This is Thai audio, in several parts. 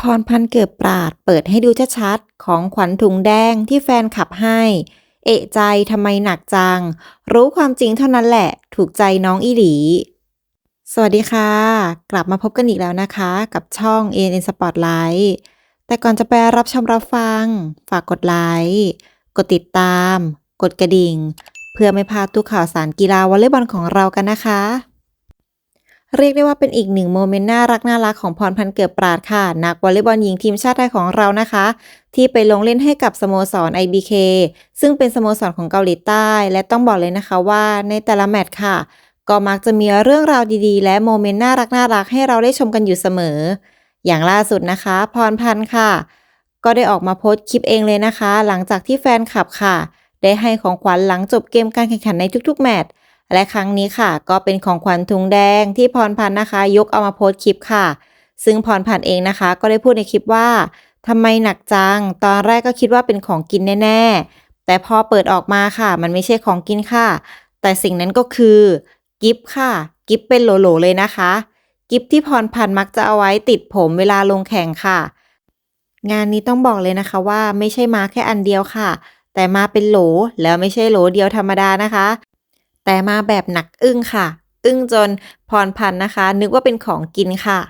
พรพันเกิดปราดเปิดให้ดูชัดๆ ของขวัญถุงแดงที่แฟนขับให้ เอะใจทำไมหนักจัง รู้ความจริงเท่านั้นแหละ ถูกใจน้องอีหลี สวัสดีค่ะ กลับมาพบกันอีกแล้วนะคะ กับช่อง a n n Spotlight แต่ก่อนจะไปรับชมรับฟัง ฝากกดไลค์กดติดตาม กดกระดิ่ง เพื่อไม่พลาดทุกข่าวสารกีฬาวอลเลย์บอลของเรากันนะคะ เรียกได้ว่าเป็นอีกหนึ่งโมเมนต์น่ารักน่ารักของพรพันธ์เกิดปราดค่ะ นักวอลเลย์บอลหญิงทีมชาติไทยของเรานะคะ ที่ไปลงเล่นให้กับสโมสร IBK ซึ่งเป็นสโมสรของเกาหลีใต้ และต้องบอกเลยนะคะว่าในแต่ละแมตช์ค่ะ ก็มักจะมีเรื่องราวดีๆ และโมเมนต์น่ารักน่ารักให้เราได้ชมกันอยู่เสมอ อย่างล่าสุดนะคะ พรพันธ์ค่ะ ก็ได้ออกมาโพสต์คลิปเองเลยนะคะ หลังจากที่แฟนคลับค่ะ ได้ให้ของขวัญหลังจบเกมการแข่งขันในทุกๆ แมตช์ และครั้งนี้ค่ะ ก็เป็นของขวัญถุงแดงที่พรพันธ์นะคะ ยกเอามาโพสต์คลิปค่ะ ซึ่งพรพันธ์เองนะคะ ก็ได้พูดในคลิปว่าทำไมหนักจัง ตอนแรกก็คิดว่าเป็นของกินแน่ ๆ แต่พอเปิดออกมาค่ะ มันไม่ใช่ของกินค่ะ แต่สิ่งนั้นก็คือกิฟต์ค่ะ กิฟต์เป็นโหลๆเลยนะคะ กิฟต์ที่พรพันธ์มักจะเอาไว้ติดผมเวลาลงแข่งค่ะ งานนี้ต้องบอกเลยนะคะว่าไม่ใช่มาแค่อันเดียวค่ะ แต่มาเป็นโหลแล้วไม่ใช่โหลเดียวธรรมดานะคะ แต่มาแบบหนักอึ้งค่ะ อึ้งจนพรพันนะคะ นึกว่าเป็นของกินค่ะ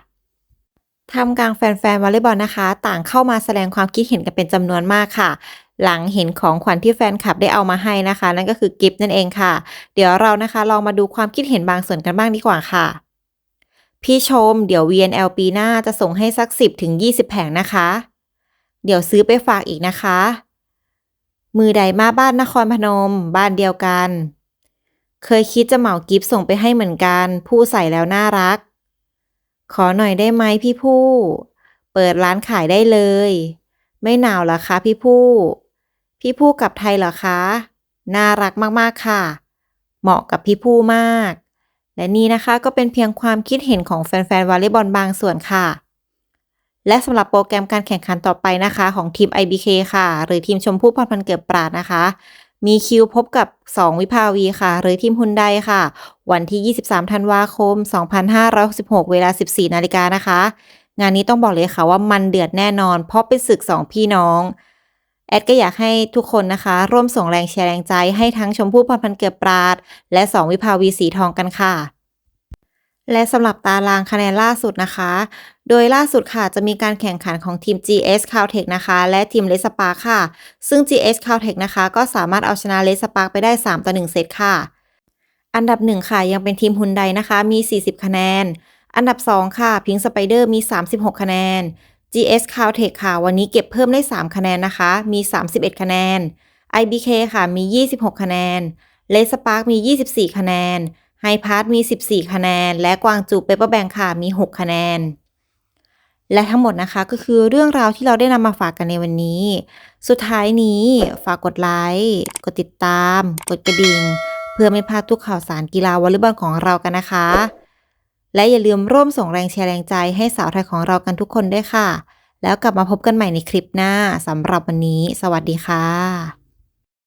ทำกลางแฟนๆวอลเลย์บอลนะคะ ต่างเข้ามาแสดงความคิดเห็นกันเป็นจำนวนมากค่ะ หลังเห็นของขวัญที่แฟนคลับได้เอามาให้นะคะ นั่นก็คือกิฟต์นั่นเองค่ะ เดี๋ยวเรานะคะลองมาดูความคิดเห็นบางส่วนกันบ้างดีกว่าค่ะ พี่ชม เดี๋ยว VNL ปีหน้าจะส่งให้สัก 10ถึง20 แผงนะคะ เดี๋ยวซื้อไปฝากอีกนะคะ มือใดมาบ้านนครพนม บ้านเดียวกัน เคยคิดจะเหมากิฟต์ส่งไปให้เหมือนกัน ผู้ใส่แล้วน่ารัก ขอหน่อยได้ไหมพี่ผู้ เปิดร้านขายได้เลย ไม่หนาวหรอคะพี่ผู้ พี่ผู้กลับไทยเหรอคะ น่ารักมากๆค่ะ เหมาะกับพี่ผู้มาก และนี่นะคะก็เป็นเพียงความคิดเห็นของแฟนๆวอลเลย์บอลบางส่วนค่ะ และสำหรับโปรแกรมการแข่งขันต่อไปนะคะ ของทีม IBK ค่ะ หรือทีมชมพู่พรพันเกิดปราดนะคะ มีคิวพบกับ 2 วิภาวีค่ะ หรือทีมฮุนไดค่ะ วันที่ 23 ธันวาคม 2566 เวลา 14 นาฬิกานะคะ งานนี้ต้องบอกเลยค่ะว่ามันเดือดแน่นอน เพราะเป็นศึก 2 พี่น้อง แอดก็อยากให้ทุกคนนะคะ ร่วมส่งแรงแชร์แรงใจให้ทั้งชมพู่พรพันเกือบปราด และ 2 วิภาวีสีทองกันค่ะ และสำหรับตารางคะแนนล่าสุดนะคะ โดยล่าสุดค่ะจะมีการแข่งขันของทีม GS Caltech นะคะ และทีม Red Spark ค่ะ ซึ่ง GS Caltech นะคะ ก็สามารถเอาชนะ Red Spark ไปได้ 3 ต่อ 1 เซตค่ะ อันดับ 1 ค่ะ ยังเป็นทีมฮุนไดนะคะ มี 40 คะแนน อันดับ 2 ค่ะพิงสไปเดอร์มี 36 คะแนน GS Caltech ค่ะ วันนี้เก็บเพิ่มได้ 3 คะแนนนะคะ มี 31 คะแนน IBK ค่ะมี 26 คะแนน Red Spark มี 24 คะแนน ไฮพาร์ทมี 14 คะแนน และกวางจูเปเปอร์แบงค่ะมี 6 คะแนน และทั้งหมดนะคะก็คือเรื่องราวที่เราได้นำมาฝากกันในวันนี้ สุดท้ายนี้ฝากกดไลค์กดติดตาม กดกระดิ่ง เพื่อไม่พลาดทุกข่าวสารกีฬาวอลเลย์บอลของเรากันนะคะ และอย่าลืมร่วมส่งแรงเชียร์แรงใจให้สาวไทยของเรากันทุกคนด้วยค่ะ แล้วกลับมาพบกันใหม่ในคลิปหน้าสำหรับวันนี้ สวัสดีค่ะ